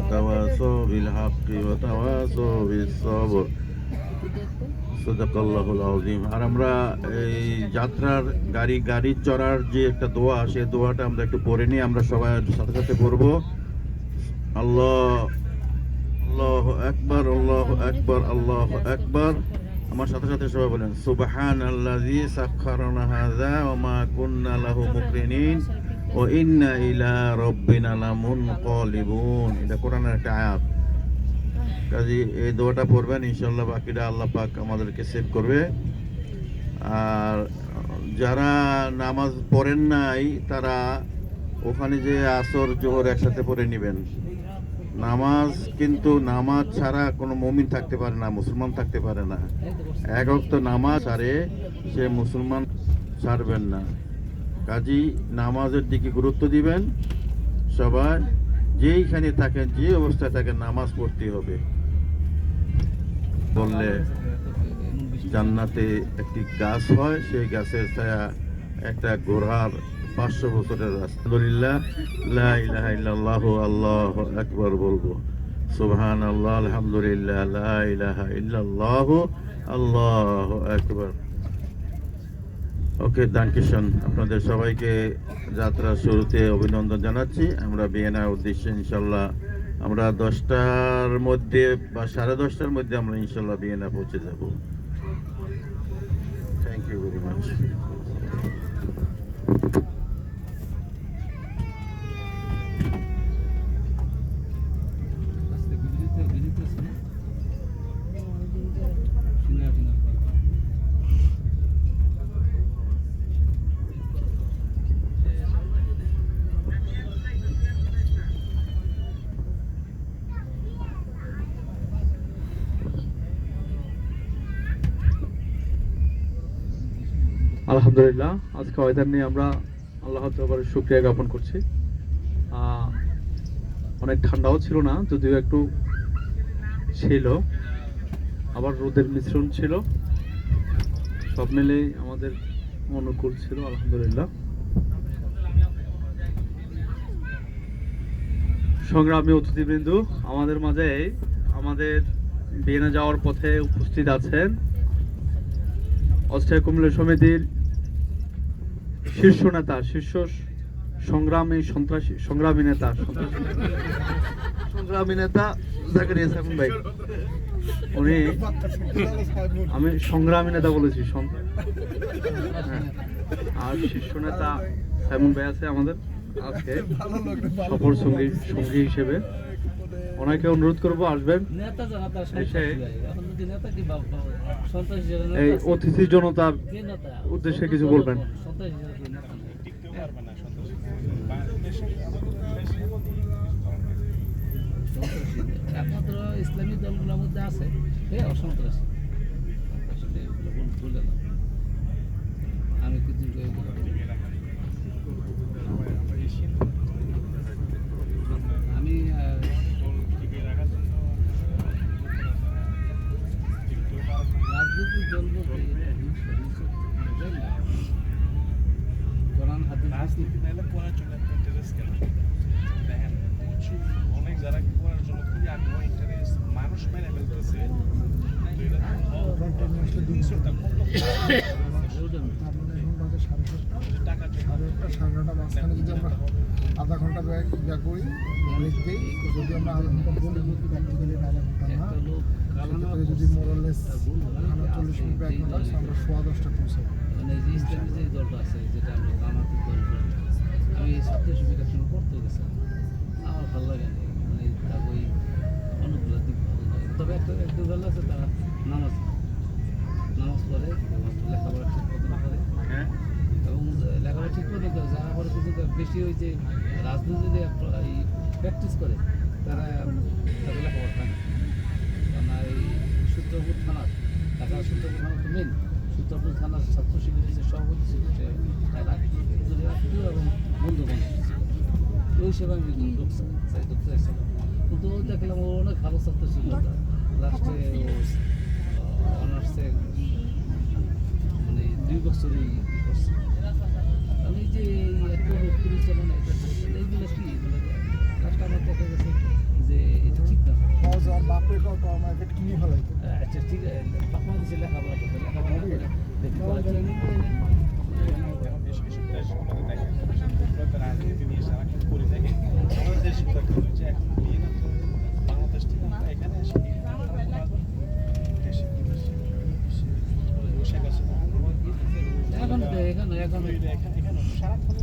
وتواصوا بالحق وتواصوا بالصبر সদাকাল্লাহুল আযীম আর আমরা এই যাত্রার গাড়ি গাড়ি চড়ার যে একটা দোয়া সেই দোয়াটা আমরা একটু পড়ে নিই আমরা সবাই সাথে সাথে পড়বো আল্লাহ আল্লাহ আকবার আল্লাহ আকবার আল্লাহ আকবার আমার সাথে সাথে সবাই বলেন সুবহান আল্লাযী সাখখারানা হাযা ওয়া মা কুন্না লাহু মুকরিনিন ও ইন্না ইলা রাব্বিনা লামুনকালিবুন এটা কোরআনের একটা আয়াত। কাজে এই দোয়াটা পড়বেন ইনশাল্লাহ বাকিটা আল্লাহ পাক আমাদেরকে সেভ করবে। আর যারা নামাজ পড়েন নাই, তারা ওখানে যে আসর, জোহর একসাথে পড়ে নেবেন। নামাজ কিন্তু নামাজ ছাড়া কোনো মমিন থাকতে পারে না, মুসলমান থাকতে পারে না। এক অক্ত নামাজ ছাড়ে, সে মুসলমান ছাড়বেন না। কাজী নামাজের দিকে গুরুত্ব দিবেন। সবাই যেইখানে থাকেন, যে অবস্থায় থাকেন, নামাজ পড়তে হবে। বললে জান্নাতে একটি গাছ হয়, সেই গাছের ছায়া একটা ঘোড়ার পাঁচশো বছরের আলহামদুলিল্লাহ আল্লাহু আকবার বলব। সুবহান আল্লাহ আলহামদুলিল্লাহ আল্লাহু আকবার। ওকে, দানকিশন। আপনাদের সবাইকে যাত্রা শুরুতে অভিনন্দন জানাচ্ছি। আমরা বিয়েনা উদ্দেশ্যে ইনশাল্লাহ আমরা দশটার মধ্যে বা সাড়ে দশটার মধ্যে আমরা ইনশাল্লাহ বিয়েনা পৌঁছে যাব। থ্যাংক ইউ ভেরি মাচ আলহামদুলিল্লাহ, আজকে ওয়েদার নিয়ে আমরা আল্লাহ তাবারের শুক্রিয়া জ্ঞাপন করছি। অনেক ঠান্ডাও ছিল না, যদিও একটু ছিল। আবার রোদের মিশ্রণ ছিল। সব মিলেই আমাদের অনুকূল ছিল, আলহামদুলিল্লাহ। সংগ্রামী অতিথিবৃন্দ, আমাদের মাঝে আমাদের বিয়েনে যাওয়ার পথে উপস্থিত আছেন অস্থায়ী কুমিল্লা সমিতির শীর্ষ নেতা, শীর্ষ সংগ্রামী সন্ত্রাসী, সংগ্রামী নেতা সংগ্রামী নেতা জাকারিয়া সাইমন ভাই। উনি আমি সংগ্রামী নেতা বলেছি হ্যাঁ। আর শীর্ষ নেতা সাইমন ভাই আছে আমাদের, আজকে সফর সঙ্গী সঙ্গী হিসেবে। ওনাকে অনুরোধ করব আসবেন। এসে- এই অতিথি জনতার উদ্দেশ্যে কিছু বলবেন। একমাত্র ইসলামী দলগুলোর মধ্যে আছে অসন্ত্রাসী। না। আমি কিছু আমি আহ, রাজনৈতিক দল বলতে এটা হিংসা, হিংসা, বুঝলেন না? কোরআন হাদিস রাজনীতি নাইলে পড়ার জন্য এত ইন্টারেস্ট কেন দেখেন কিছু অনেক যারা পড়ার জন্য খুবই আগ্রহ ইন্টারেস্ট মানুষ মেনে ফেলতেছে তো এটা তো হিংস্রতা কত ওটা না। টাকার জন্য সাড়ে একটা সাড়ে নটা মাঝখানে যদি আমরা আধা ঘণ্টা ব্যাগ ইয়া করি যদি আমরা আধা চল্লিশ মিনিট ব্যাগ না মানে যে দলটা আছে যেটা আমরা আমি এই সত্যি সুবিধা করতে গেছি আমার ভালো লাগে মানে তার ওই ভালো লাগে তবে একটা একটু ভালো আছে তারা নামাজ নামাজ পড়ে এবং লেখাপড়া ঠিক মতো না করে। হ্যাঁ। এবং লেখাপড়া ঠিক মতো করে যারা পরে কিন্তু বেশি ওই যে রাজনীতিতে প্র্যাকটিস করে তারা তাদের লেখাপড়া হয় না। এই সূত্রপুর থানার ঢাকা সূত্রপুর থানা তো মেন সূত্রপুর থানার ছাত্র শিবিরের যে সভাপতি ছিল সে আত্মীয় এবং বন্ধু বান্ধব। ওই হিসেবে আমি ঢুকছি চাই ঢুকতে চাইছিলাম কিন্তু দেখলাম ও অনেক ভালো ছাত্র ছিল। লাস্টে ও অনার্সে দুই করছে। কারণ যে এত পরিচালনা এটা এইগুলো কি? মানে লাস্ট আমার দেখা গেছে যে করে কাউ কাউ মার্কেট কিনে ফেলাই। আচ্ছা ঠিক আছে। বাংলাদেশে লেখাপড়া করতে লেখাপড়া করে এখন দেশগুলোতে দেখেন বিশেষ রাজনীতি নিয়ে সারাক্ষণ করে থাকে আমাদের দেশগুলো হচ্ছে এখন বিয়ে না তো বাংলাদেশ থেকে আমরা এখানে এসে দেশে বিদেশে বসে গেছে এখন তো এখানে এখন সারাক্ষণ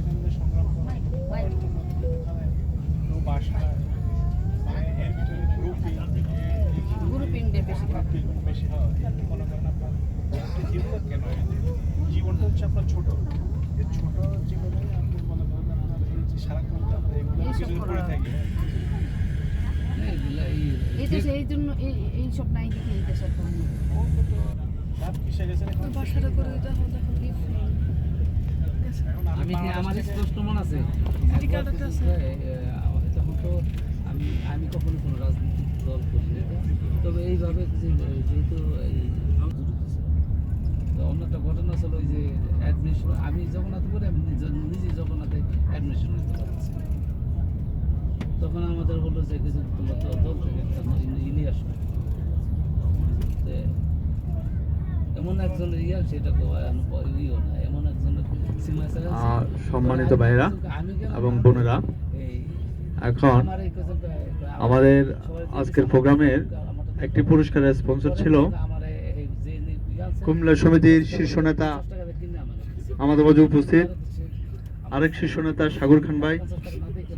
এখানে সংগ্রাম বাসা মানে এর ভিতরে গ্রুপিং গ্রুপিংটা বেশি। বেশি হয়। মনে করেন আপনার জীবন কেন জীবনটা হচ্ছে আপনার ছোট। ছোট জীবনে আপনি মনে করেন আপনার এই যে সারাক্ষণ আমরা এগুলো কিছু করে থাকি। এই দেশে এই জন্য এই সব নাই দেখে এই দেশের বাসাটা করে এখন আমি আমার স্পষ্ট মনে আছে তখন তো আমি আমি কখনো কোনো রাজনৈতিক দল করিনি তবে এইভাবে যে যেহেতু এই অন্য একটা ঘটনা ছিল ওই যে অ্যাডমিশন আমি জগন্নাথ করে আমি নিজে জগন্নাথে অ্যাডমিশন নিতে পারছি তখন আমাদের বলল যে কিছু তোমরা তো দল থেকে একটা ই নিয়ে আসো তে এমন সেটা না এমন একজনের। সম্মানিত ভাইয়েরা এবং বোনেরা এখন আমাদের আজকের প্রোগ্রামের একটি পুরস্কারের স্পন্সর ছিল ইয়ে কুমিল্লা সমিতির শীর্ষ নেতা। আমাদের মাঝে উপস্থিত আরেক শীর্ষ নেতা সাগর খান ভাই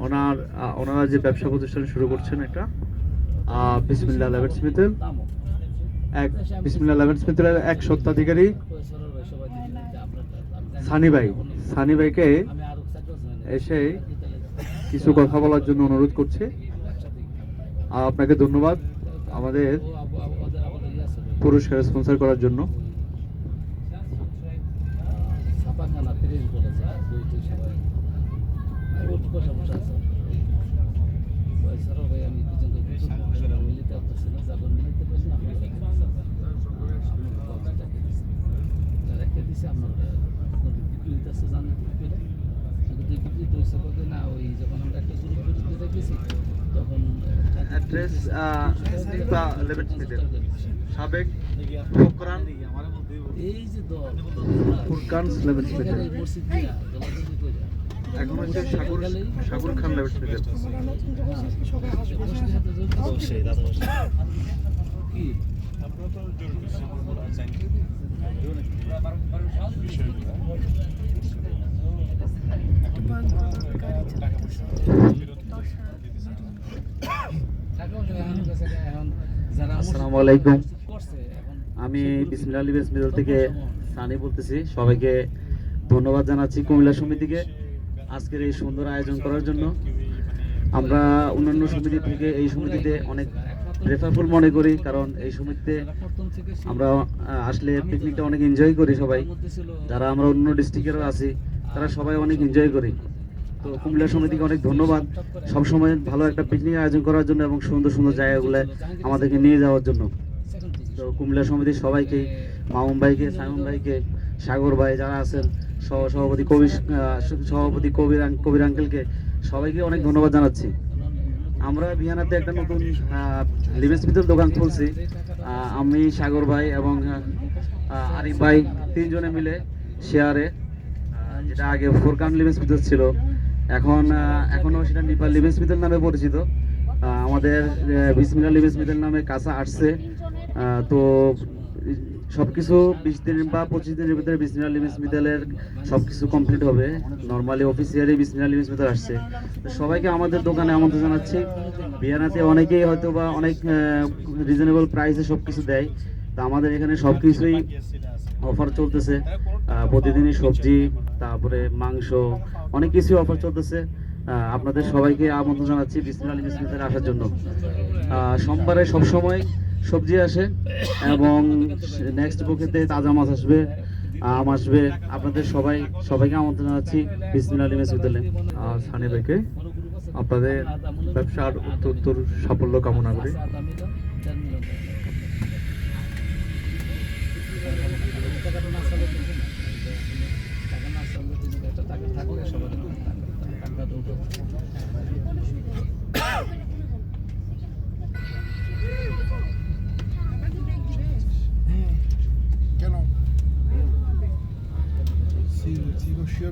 ওনার ওনারা যে ব্যবসা প্রতিষ্ঠান শুরু করছেন একটা বিসমিল্লা স্মিথের দামও। এক বিসমিল্লা লেভেন স্মিথের এক সত্ত্বাধিকারী সানি ভাই সানি ভাইকে এসে কিছু কথা বলার জন্য অনুরোধ করছি। আর আপনাকে ধন্যবাদ আমাদের। পুরস্কার স্পন্সর করার জন্য। আমি ওর বসে বসে আছে ওই স্যার ভাই আমি দুজন মিলিতে পারতেছি না যখন মিলিতে পারছি না আপনার রেখে দিছে আপনার বিক্রিতে আছে জানেন বিক্রিটা যদি বিক্রিত হয়েছে কত না ওই যখন আমরা একটা গ্রুপ গেছি তখন অ্যাড্রেস বা স্মিথের সাবেক ফোকরান এই যে দল ফুরকান স্মিথের এখানে হচ্ছে সাগর সাগর খান স্মিথের কি আসসালামু আলাইকুম। আমি বিসমিল্লা মিডল থেকে সানি বলতেছি সবাইকে ধন্যবাদ জানাচ্ছি কুমিল্লা সমিতিকে আজকের এই সুন্দর আয়োজন করার জন্য আমরা অন্যান্য সমিতি থেকে এই সমিতিতে অনেক প্রেফারফুল মনে করি কারণ এই সমিতিতে আমরা আসলে পিকনিকটা অনেক এনজয় করি সবাই। যারা আমরা অন্য ডিস্ট্রিক্টেরও আছি তারা সবাই অনেক এনজয় করি। তো কুমিল্লা সমিতিকে অনেক ধন্যবাদ। সবসময় ভালো একটা পিকনিক আয়োজন করার জন্য এবং সুন্দর সুন্দর জায়গাগুলো আমাদেরকে নিয়ে যাওয়ার জন্য। তো কুমিল্লা সমিতির সবাইকে মামুন ভাইকে সাইমন ভাইকে সাগর ভাই যারা আছেন সহ সভাপতি আহ, সভাপতি কবির কবির আঙ্কেলকে সবাইকে অনেক ধন্যবাদ জানাচ্ছি। আমরা বিহানাতে একটা নতুন লিভেন্স ভিতর দোকান খুলছি। আমি সাগর ভাই এবং আরিফ ভাই তিনজনে মিলে শেয়ারে যেটা আগে ফোরকান লিভেন্স ভিতর ছিল। এখন এখনও সেটা নিপাল লিভেন্স ভিতর নামে পরিচিত। আমাদের বিসমিলা লিভেন্স ভিতর নামে কাঁচা আসছে। তো সবকিছু বিশ দিন বা পঁচিশ দিনের ভিতরে বিসমিলা লিভেন্স মিতালের সবকিছু কমপ্লিট হবে। নর্মালি অফিসিয়ালি বিসমিলা লিভেন্স মিতাল আসছে। সবাইকে আমাদের দোকানে আমন্ত্রণ জানাচ্ছি। বিয়ানাতে অনেকেই হয়তো বা অনেক রিজনেবল প্রাইসে সব কিছু দেয়। তা আমাদের এখানে সব কিছুই অফার চলতেছে প্রতিদিনই সবজি, তারপরে মাংস, অনেক কিছু অফার চলতেছে। আপনাদের সবাইকে আমন্ত্রণ জানাচ্ছি বিসমিল্লাহ আলী বিসমিল্লাহ আসার জন্য। সোমবারে সব সময় সবজি আসে এবং নেক্সট বুকেতে তাজা মাছ আসবে, আম আসবে। আপনাদের সবাই, সবাইকে আমন্ত্রণ জানাচ্ছি বিসমিল আলী মেসুদ্দালে সানি ভাইকে। আপনাদের ব্যবসার উত্তর সাফল্য কামনা করি টাকা দিবে দিবে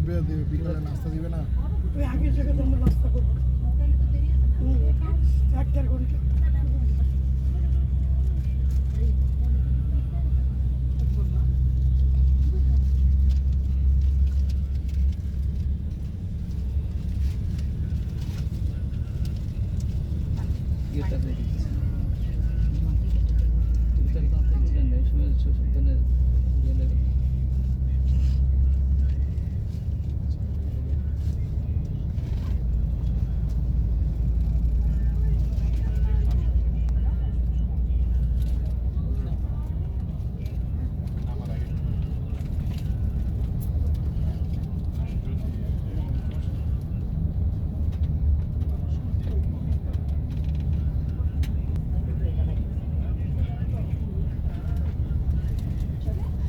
বিকালে নাস্তা দিবে না। আগে জায়গায় তোমরা নাস্তা করব হুম, এক দেড় ঘণ্টা ইয়েটা দিয়ে দিচ্ছি টিকিটের দাম তো ছিলেন না এই সময় সুতনের গেলে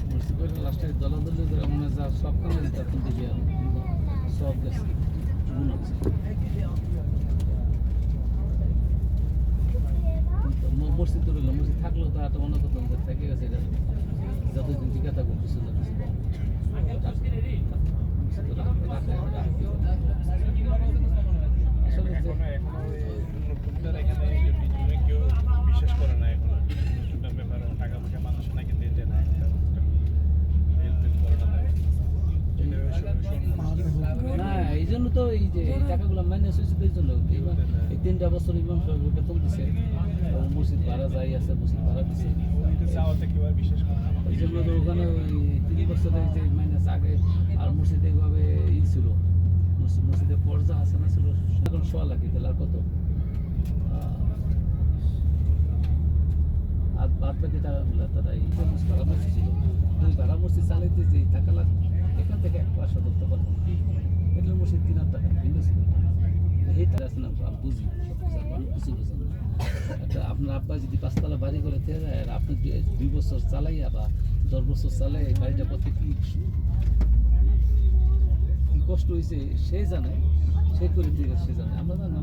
মুন্সিপাল লাস্টে দলাদলি করে মনে হয় যা সব কামে দিতে কিন্তু যে সব গেছে গুণ আছে কিন্তু ম- মসজিদ তো রইল মসজিদ থাকলেও তো একটা মনে করতাম যে থেকে গেছে এটা যতদিন টিকা থাকব কিছু না কিছু পাবো। মসজিদ তো রাখতে- রাখতে- রাখতে- আসলে যে- এখনও এখনও এই নতুনদের এখানে এই যে বিজনে কেউ বিশ্বাস করে না এখনও নতুনটার ব্যাপারে টাকা পয়সা মানুষ নাকি দিতে না একটা হেল্প হেল্প করে না দেয় এটা শোন- না এই জন্য তো এই যে এই টাকাগুলো মাইনাস হয়েছে এই জন্য এই- তিনটা বছর ইমাম সাহেব বেতন দিছে। মসজিদ ভাড়া যাই আছে, মসজিদ ভাড়া দিছে। এই জন্য তো ওখানে ওই তিন বছরের যে মাইনাস আগে আর মসজিদে এইভাবে ই ছিল। মসজিদে পর্জা আছে না ছিল, এখন সোয়া লাখি তাহলে আর কত? আর বাদ বাকি টাকাগুলো তারা এই ভাড়া মসজিদ ছিল। ভাড়া মসজিদ চালাইতে যে টাকা লাগবে এখান থেকে এক পয়সা ধরতে পারব। এগুলো মসজিদ তিন হাজার টাকা ভিন্ন ছিল। এইটা আছে না বুঝি কিছু বুঝেন না আপনার আব্বা যদি পাঁচতলা বাড়ি করে আর আপনি দুই- বছর চালাইয়া বা দশ বছর চালাই বাড়িটা করতে কি কষ্ট হয়েছে সে জানে সে করে দিয়ে সে জানে। আমরা জানি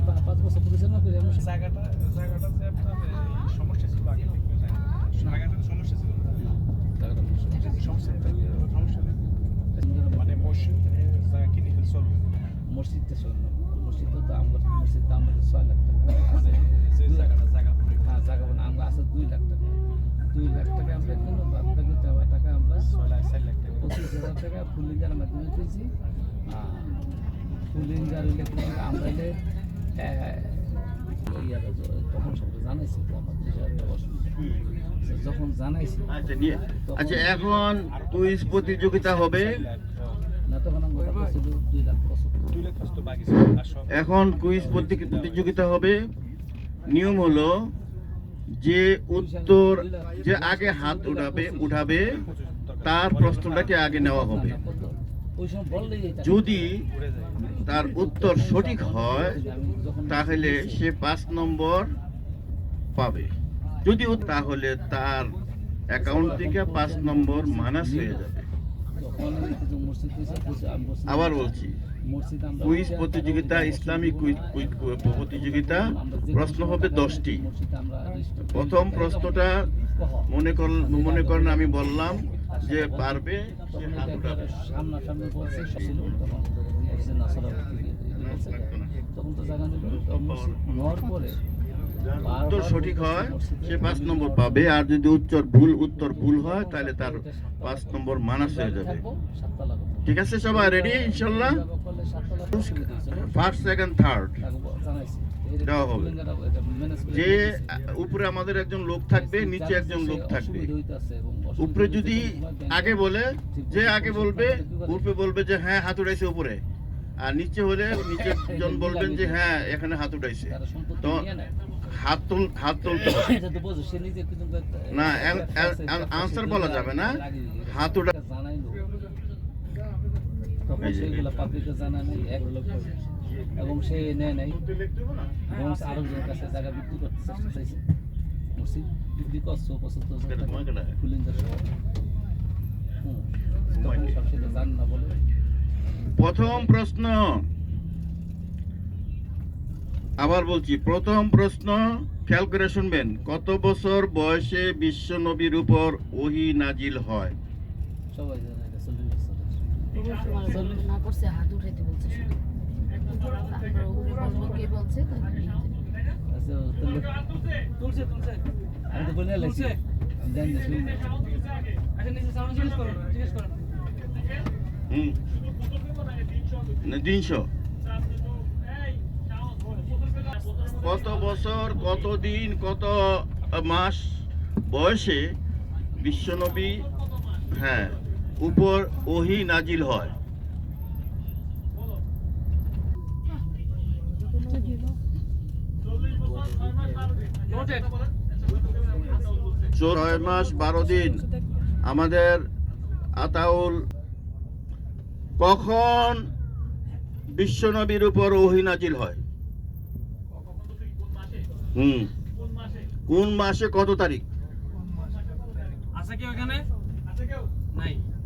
আমরা পাঁচ বছর পরিচালনা করি আমরা জায়গাটা জায়গাটা যে আপনার সমস্যা ছিল আগে থেকে জায়গাটার সমস্যা ছিল। সমস্যা সমস্যা। মানে মসজিদ জায়গা কিনে ফেলছে মসজিদটা শোনো মসজিদ তো আমরা মসজিদ দাম হচ্ছে ছয় লাখ টাকা। মানে লাখ জায়গাটা জায়গা হ্যাঁ জায়গা মানে আমরা আছে দুই লাখ টাকা। দুই লাখ টাকা আমরা কিন্তু বাদ বাকি টাকা- টাকা আমরা ছয় লাখ চার লাখ টাকা। পঁচিশ হাজার টাকা ফুল ইঞ্জার মাধ্যমে পেয়েছি ফুল ইঞ্জার হইলে আমরা হইলে তখন সব জানাইছি যখন জানাইছি আচ্ছা নিয়ে আচ্ছা এখন কুইজ প্রতিযোগিতা হবে না তখন আমার কথা ছিল দুই লাখ পঁচাত্তর দুই লাখ পাঁচ তো বাকি ছিল আর সব এখন কুইজ প্রতি- প্রতিযোগিতা হবে। নিয়ম হলো যে উত্তর যে আগে হাত উঠাবে উঠাবে, তার প্রশ্নটাকে আগে নেওয়া হবে। যদি তার উত্তর সঠিক হয়, তাহলে সে পাঁচ নম্বর পাবে। যদিও তাহলে তার অ্যাকাউন্ট থেকে পাঁচ নম্বর মানাস হয়ে যাবে। আবার বলছি। কুইজ প্রতিযোগিতা ইসলামিক কুইজ প্রতিযোগিতা প্রশ্ন হবে দশটি। প্রথম প্রশ্নটা মনে কর মনে করেন আমি বললাম যে পারবে সে হাত উঠাবে সামনাসামনি বলছে তখন বলছে না সরাসরি দিকে বলছে। তখন তো জায়গা নিল তখন মসজিদ নেওয়ার পরে উত্তর সঠিক হয় সে পাঁচ নম্বর পাবে আর যদি উত্তর ভুল উত্তর ভুল হয় তাহলে তার পাঁচ নম্বর মানাস হয়ে যাবে। ঠিক আছে সবাই রেডি ইনশাল্লাহ? ফার্স্ট সেকেন্ড থার্ড দেওয়া হবে। যে উপরে আমাদের একজন লোক থাকবে নিচে একজন লোক থাকবে উপরে যদি আগে বলে যে আগে বলবে উপরে বলবে যে হ্যাঁ হাত উঠাইছে উপরে আর নিচে হলে নিচে জন বলবেন যে হ্যাঁ এখানে হাত উঠাইছে তো হাত তুল হাত তুলতে না, একটা আন- আছে, আন- একটা answer আছে, বলা যাবে না। হাত জানাইলো। তখন পাবলিকে জানা নেই এক লোক এবং সে নেয় নাই। এবং আরেকজনের কাছে জায়গা বিক্রি করতে চেষ্টা চাইছে। মসজিদ বিক্রি করছ পঁচাত্তর হাজার এটা টাকা। ফুলিন্দার তখন সব সেটা জান না বলে। প্রথম প্রশ্ন। আবার বলছি প্রথম প্রশ্ন খেয়াল করে শুনবেন কত বছর বয়সে বিশ্ব নবীর উপর ওহি নাজিল হয়? সবাই জানে এটা চল্লিশ বছর হুম তিনশো কত বছর কত দিন কত মাস বয়সে বিশ্বনবী হ্যাঁ উপর ওহি নাজিল হয়। ছয় মাস বারো দিন। আমাদের আতাউল কখন বিশ্বনবীর উপর ওহি নাজিল হয়? হুম। কোন মাসে কত তারিখ? আছে কি ওখানে নাই। নাই কেউ এখানে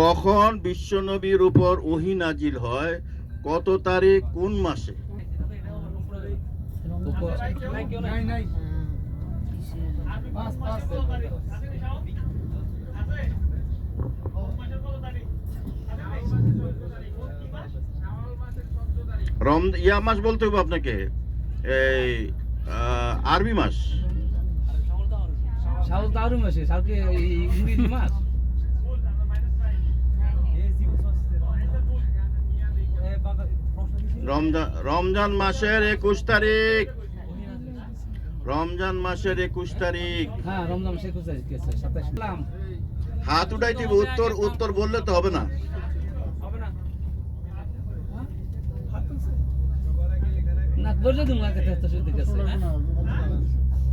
কখন বিশ্বনবীর উপর ওহি নাজিল হয় কত তারিখ কোন মাসে? রম ইয়া মাস বলতে হবে আপনাকে এই আরবি মাস। মাসে ইংরেজি রমজান রমজান মাসের একুশ তারিখ। রমজান মাসের একুশ তারিখ। হ্যাঁ রমজান একুশ তারিখ হাত উঠাই দিব উত্তর উত্তর বললে তো হবে না। না বললে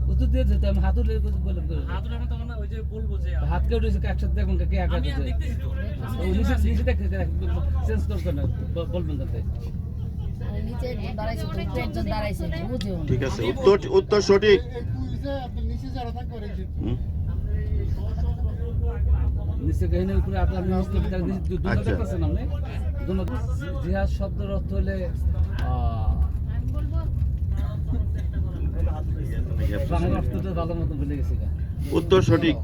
উত্তর দিয়ে যেতে আমি হাত উঠে বলে হাত উঠানো তখন ওই যে বলব যে হাত কে উঠেছে একসাথে দেখুন কে একা আমি দেখতেছি তো। নিচে নিচে দেখতে চেঞ্জ করবেন না বলবেন তাতে। ঠিক আছে উত্তর উত্তর সঠিক। নিচে যারা থাকবে হুম, নিচে গহিনে উপরে আপনার দুটো আচ্ছা। দেখতেছেন আপনি? জিহাদ শব্দের অর্থ হলে আহ, বাংলা অর্থটা ভালো মতো ভুলে গেছি গা। উত্তর সঠিক।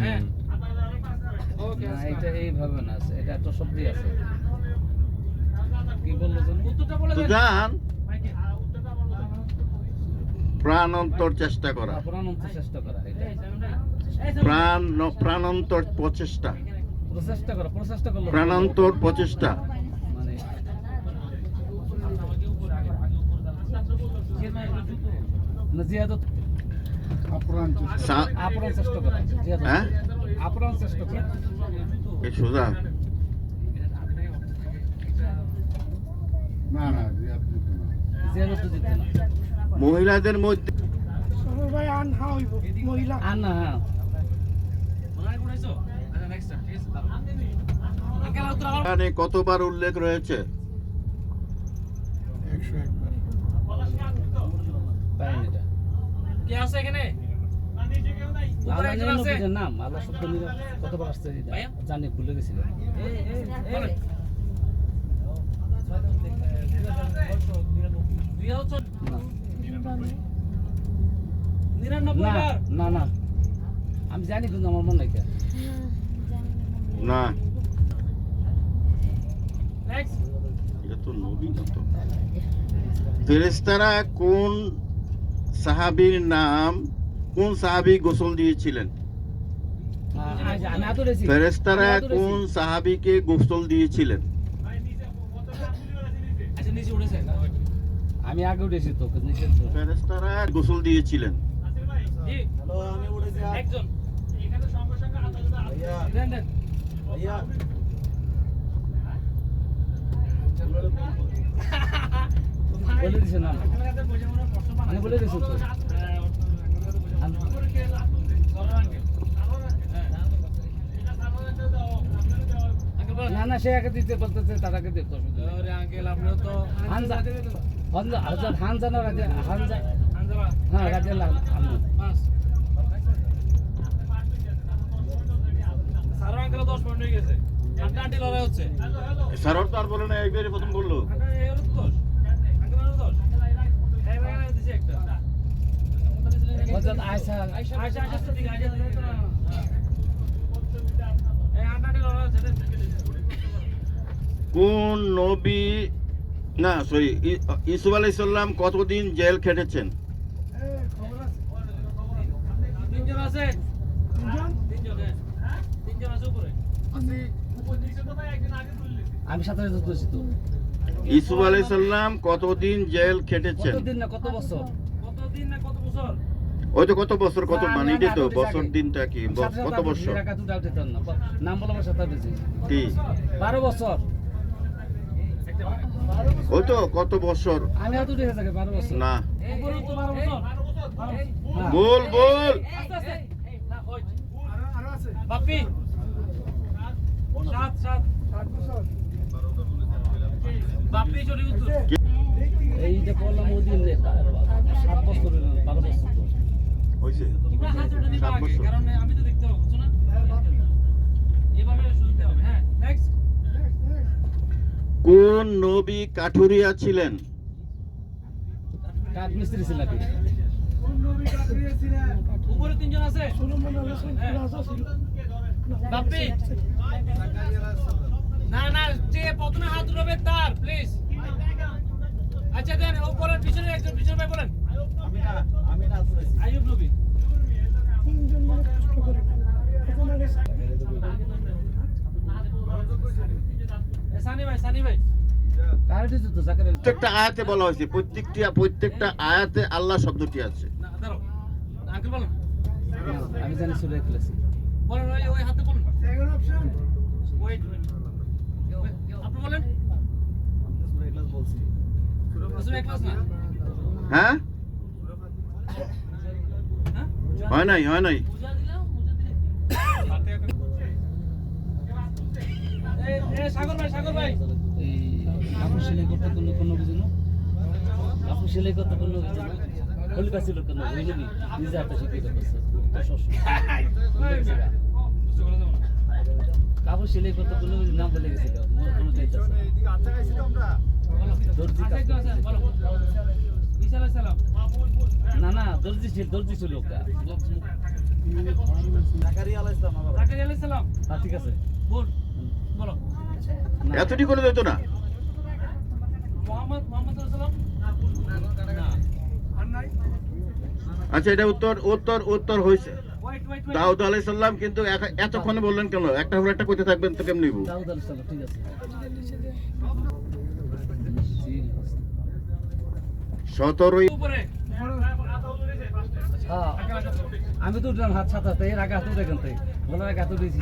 হ্যাঁ। প্রাণান্তর চেষ্টা করা। চেষ্টা করা প্রাণ প্রাণান্তর প্রচেষ্টা। প্রচেষ্টা করা প্রচেষ্টা প্রাণান্তর প্রচেষ্টা। না জিহাদ আপ্রাণ সা- আপ্রাণ চেষ্টা করা জিহাদ হ্যাঁ? আপ্রাণ চেষ্টা করা। এই সোজা। না না তো মহিলাদের মধ্যে হইব মহিলা। হ্যাঁ। মনে আচ্ছা নেক্সট টাইম ঠিক আছে দাঁড়াও। আঙ্কেল উত্তর আবার এখানে কতবার উল্লেখ রয়েছে? একশো একবার। কে আছে এখানে? জানি নাম আল্লাহ শব্দ কতবার আসছে জানি ভুলে গেছিলাম না না আমি জানি কিন্তু আমার মনে নাই কে। না। এটা তো নবী না তো। ফেরেশতারা কোন সাহাবীর নাম কোন সাহাবী গোসল দিয়েছিলেন উঠেছি। কোন সাহাবীকে গোসল দিয়েছিলেন আমি আগে উঠেছি তো। ফেরেশতারা গোসল দিয়েছিলেন। বলে দিছে আমি বলে দিছি তো। না না সে আগে দিতে বলতেছে তার আগে দিতে আঙ্কেল আপনিও তো হানজা। হানজা হানজা না রাজা হানজা। হ্যাঁ রাজা। পাঁচ সারো আঙ্কেল দশ পয়েন্ট হয়ে গেছে। আন্টি লড়াই হচ্ছে। সারর তো আর বলে না একবারে প্রথম বলল। কোন নবী না সরি ইসুফ আলাইহিস সালাম কতদিন জেল খেটেছেন? আমি সাথে ইসুফ আলাইহিস সালাম কতদিন জেল খেটেছেন? কতদিন না কত বছর? কতদিন না কত বছর? ওই তো কত বছর কত মানে তো বছর দিনটা কি কত বছর। নাম বলে আমার সাথে কি? বারো বছর। ওই তো কত বছর? আমি হাত উঠে থাকি বারো বছর। না। বছর। বল বল। বাপি। সাত সাত। চলে উত্তর এই যে বললাম ওই দিন সাত বছর বারো বছর তো। হইছে তোমরা হাত উঠে নিবা সাত বছর। কারণ আমি তো দেখতে পাবো না এভাবে শুনতে হবে হ্যাঁ নেক্সট কোন নবী কাঠুরিয়া ছিলেন? উপরে তিনজন আছে। বাপি। না না যে প্রথমে হাত উঠাবে তার প্লিজ আচ্ছা দেন উপরের পিছনে একজন পিছনে ভাই বলেন। আইয়ুব নবী। তিনজন মিলে কষ্ট করে এখন আগে এ, সানি ভাই সানি ভাই। প্রত্যেকটা আয়াতে বলা হয়েছে প্রত্যেকটি প্রত্যেকটা আয়াতে আল্লাহ শব্দটি আছে। না আমি জানি সুরে বলেন ওই হাতে বলেন। ওয়েট আপনি বলেন। হ্যাঁ? হ্যাঁ নাই হয় নাই। সাগর ভাই সাগর ভাই। সেলাই করতে কোনো কোনো কিছু না কাপড় সেলাই করতে কোনো কিছু না বুঝলি নিজে হাতে শিখে করছে বুঝতে পারলাম না কাপড় সেলাই করতে নাম বলে গেছে না। না দর্জি ছিল দর্জি ছিল হ্যাঁ ঠিক আছে। এতটি করে দিত না? আচ্ছা এটা উত্তর উত্তর উত্তর হয়েছে। দাউদ আলাইহিস সালাম কিন্তু এতক্ষণে বললেন কেন? একটা হলে একটা করতে থাকবেন তো কেমনি দাউদ আলাইহিস সালাম ঠিক আছে। সতেরোই হ্যাঁ আমি তো উঠলাম হাত হাতে এর আগে হাত উঠে কেনতে বলার আগে হাত উঠেছি।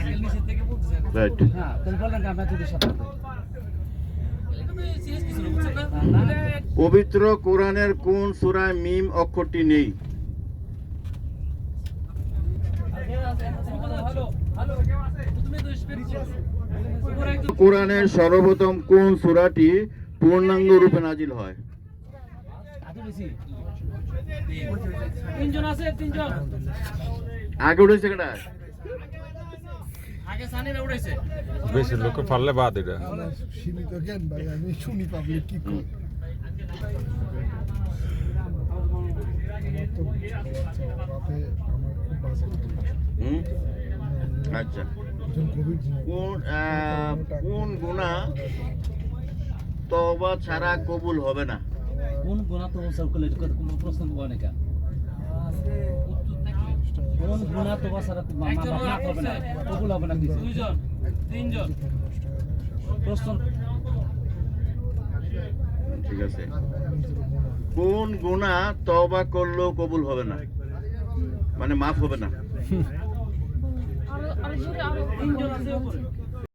হ্যাঁ তুমি বললেন আমি হাত উঠে পবিত্র কোরআনের কোন সুরায় মিম অক্ষরটি নেই হ্যালো হ্যালো তুমি তো স্পিড উপরে একজন কোরআনের সর্বপ্রথম কোন সূরাটি পূর্ণাঙ্গ রূপে নাজিল হয়? হাত উঠেছি তিনজন আছে তিনজন। আগে উঠেছে কেটা আগে সানিরা উড়াইছে বেশি লোকে পারলে বাদ এটা। সীমিত জ্ঞান ভাই আমি শুনি পাবলিক কি তো রাতে আমার খুব বাজে হুম? আচ্ছা। কোন কোন গুনাহ তওবা ছাড়া কবুল হবে না? কোন গুণা তো বছর করলে কোনো প্রশ্ন পাবো না কেন কোন গুণা তো বছর একজন মাফ হবে না? কবুল হবে না দুইজন তিনজন। প্রশ্ন। ঠিক আছে। কোন গুণা তবা করলেও কবুল হবে না। মানে মাফ হবে না।